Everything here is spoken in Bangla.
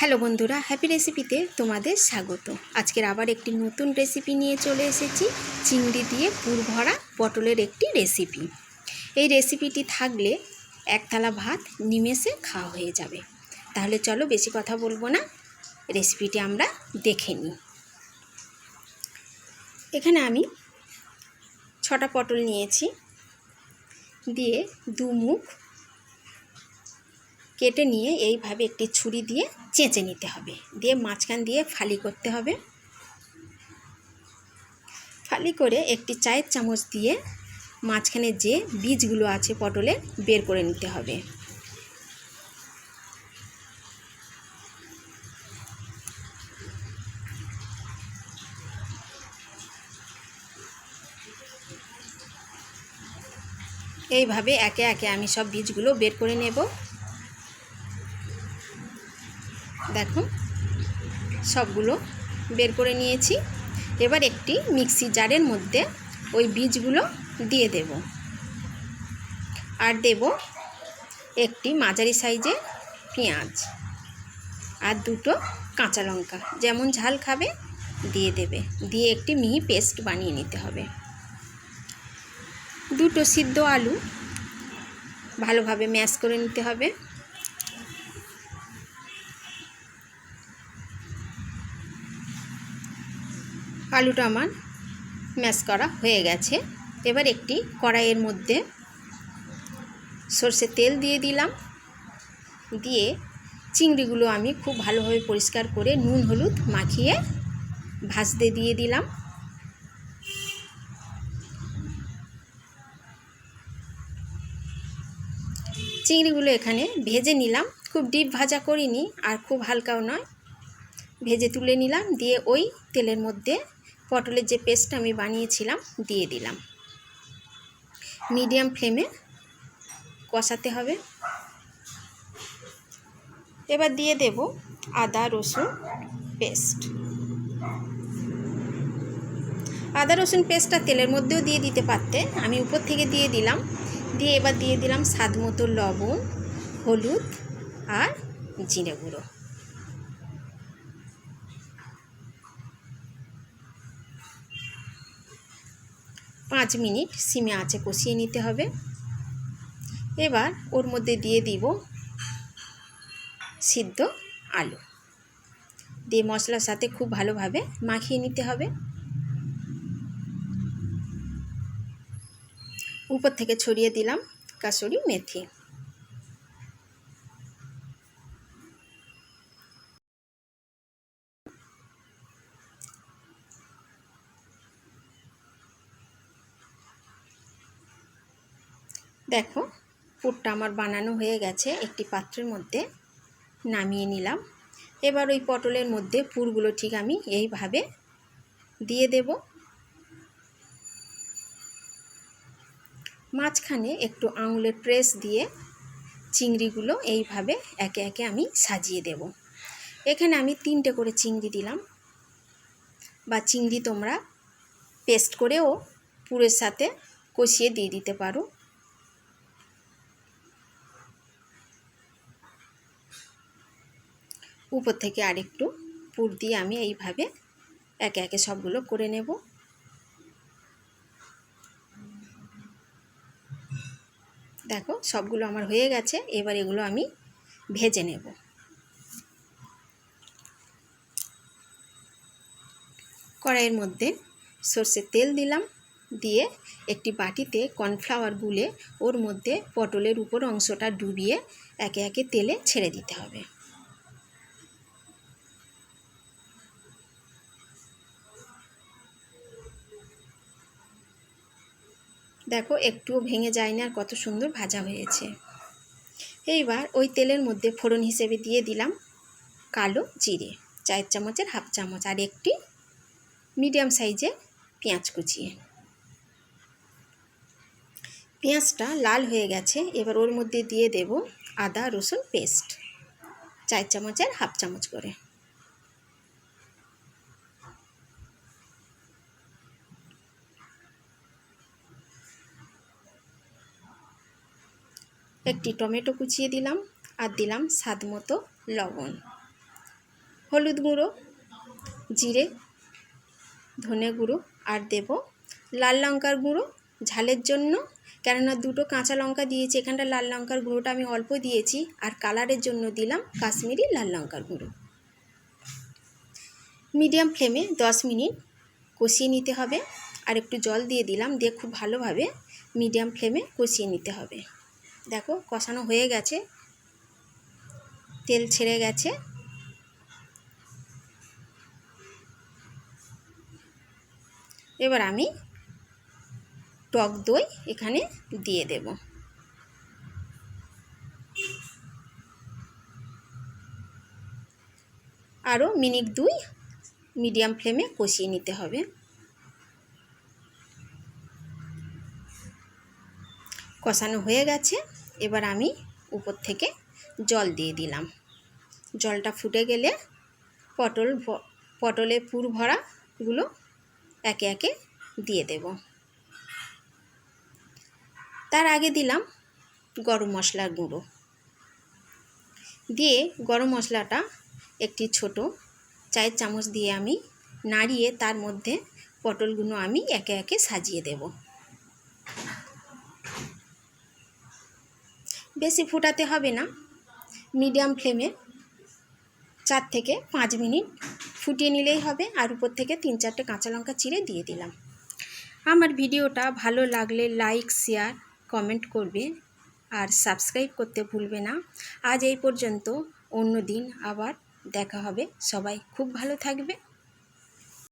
হ্যালো বন্ধুরা হ্যাপি রেসিপিতে তোমাদের স্বাগত। আজকের আবার একটি নতুন রেসিপি নিয়ে চলে এসেছি, চিংড়ি দিয়ে পুর ভরা পটলের একটি রেসিপি এই রেসিপিটি থাকলে এক থালা ভাত নিমেষে খাওয়া হয়ে যাবে। তাহলে চলো বেশি কথা বলব না রেসিপিটি আমরা দেখে নিই। এখানে আমি ছটা পটল নিয়েছি, দিয়ে দু মুখ কেটে নিয়ে এইভাবে একটি ছুরি দিয়ে চেঁচে নিতে হবে। দিয়ে মাঝখান দিয়ে ফালি করতে হবে। ফালি করে একটি চায়ের চামচ দিয়ে মাঝখানে যে বীজগুলো আছে পটলে বের করে নিতে হবে। এইভাবে একে একে আমি সব বীজগুলো বের করে নেব। দেখো সবগুলো বের করে নিয়েছি। এবার একটি মিক্সি জারের মধ্যে ওই বীজগুলো দিয়ে দেব। আর দেব একটি মাঝারি সাইজে পেঁয়াজ আর দুটো কাঁচা লঙ্কা। যেমন ঝাল খাবে, দিয়ে দেবে। দিয়ে একটি মিহি পেস্ট বানিয়ে নিতে হবে। দুটো সিদ্ধ আলু ভালোভাবে ম্যাশ করে নিতে হবে। আলুটা আমার ম্যাশ করা হয়ে গেছে। এবার একটি কড়াইয়ের মধ্যে সর্ষে তেল দিয়ে দিলাম। দিয়ে চিংড়িগুলো আমি খুব ভালোভাবে পরিষ্কার করে নুন, হলুদ মাখিয়ে ভাজতে দিয়ে দিলাম। চিংড়িগুলো এখানে ভেজে নিলাম। খুব ডিপ ভাজা করিনি, আর খুব হালকাও নয়। ভেজে তুলে নিলাম। দিয়ে ওই তেলের মধ্যে পটলের যে পেস্ট আমি বানিয়েছিলাম, দিয়ে দিলাম। মিডিয়াম ফ্লেমে কষাতে হবে। এবার দিয়ে দেব আদা, রসুন পেস্ট। আদা, রসুন পেস্টটা তেলের মধ্যেও দিয়ে দিতে পারতে। আমি উপর থেকে দিয়ে দিলাম। দিয়ে এবার দিয়ে দিলাম স্বাদ মতো লবণ, হলুদ আর জিরে গুঁড়ো। পাঁচ মিনিট সিমে আঁচে কষিয়ে নিতে হবে। এবার ওর মধ্যে দিয়ে দিব সিদ্ধ আলু। দিয়ে মশলার সাথে খুব ভালোভাবে মাখিয়ে নিতে হবে। উপর থেকে ছড়িয়ে দিলাম কাসুরি মেথি। দেখো, পুরটা আমার বানানো হয়ে গেছে। একটি পাত্রের মধ্যে নামিয়ে নিলাম। এবার ওই পটলের মধ্যে পুরগুলো ঠিক আমি এইভাবে দিয়ে দেব। মাঝখানে একটু আঙুলের প্রেস দিয়ে চিংড়িগুলো এইভাবে একে একে আমি সাজিয়ে দেব। এখানে আমি তিনটে করে চিংড়ি দিলাম। বা চিংড়ি তোমরা পেস্ট করেও পুরের সাথে কষিয়ে দিয়ে দিতে পারো। উপর থেকে আরেকটু পুর দিয়ে আমি এইভাবে একে একে সবগুলো করে নেব। দেখো, সবগুলো আমার হয়ে গেছে, এবার এগুলো আমি ভেজে নেব। কড়াইয়ের মধ্যে সর্ষের তেল দিলাম, দিয়ে একটি বাটিতে কর্নফ্লাওয়ার গুলে ওর মধ্যে পটলের উপর অংশটা ডুবিয়ে একে একে তেলে ছেড়ে দিতে হবে। দেখো, একটুও ভেঙে যায় না আর কত সুন্দর ভাজা হয়েছে। এইবার ওই তেলের মধ্যে ফোড়ন হিসেবে দিয়ে দিলাম কালো জিরে চায়ের চামচের হাফ চামচ আর একটি মিডিয়াম সাইজে পেঁয়াজ কুচিয়ে পেঁয়াজটা লাল হয়ে গেছে, এবার ওর মধ্যে দিয়ে দেব আদা রসুন পেস্ট চায়ের চামচের হাফ চামচ করে। একটি টমেটো কুচিয়ে দিলাম আর দিলাম স্বাদ মতো লবণ। হলুদ গুঁড়ো, জিরে, ধনে গুঁড়ো আর দেব লাল লঙ্কার গুঁড়ো ঝালের জন্য। কেননা দুটো কাঁচা লঙ্কা দিয়েছি, এখানটা লাল লঙ্কার গুঁড়োটা আমি অল্প দিয়েছি আর কালারের জন্য দিলাম কাশ্মীরি লাল লঙ্কার গুঁড়ো। মিডিয়াম ফ্লেমে দশ মিনিট কষিয়ে নিতে হবে আর একটু জল দিয়ে দিলাম, দিয়ে খুব ভালোভাবে মিডিয়াম ফ্লেমে কষিয়ে নিতে হবে। দেখো কষানো হয়ে গেছে। তেল ছেড়ে গেছে। এবার আমি টক দই এখানে দিয়ে দেব। আরও মিনিট দুই মিডিয়াম ফ্লেমে কষিয়ে নিতে হবে। কষানো হয়ে গেছে। এবার আমি উপর থেকে জল দিয়ে দিলাম। জলটা ফুটে গেলে পটল পটলে পুর ভরাগুলো একে একে দিয়ে দেব। তার আগে দিলাম গরম মশলার গুঁড়ো। দিয়ে গরম মশলাটা একটি ছোট চায়ের চামচ দিয়ে আমি নাড়িয়ে তার মধ্যে পটলগুলো আমি একে একে সাজিয়ে দেব। বেশি ফুটাতে হবে না। মিডিয়াম ফ্লেমে চার থেকে পাঁচ মিনিট ফুটিয়ে নিলেই হবে। আর উপর থেকে তিন চারটে কাঁচা লঙ্কা চিড়ে দিয়ে দিলাম। আমার ভিডিওটা ভালো লাগলে লাইক, শেয়ার, কমেন্ট করবে। আর সাবস্ক্রাইব করতে ভুলবে না। আজ এই পর্যন্ত। অন্য দিন আবার দেখা হবে। সবাই খুব ভালো থাকবে।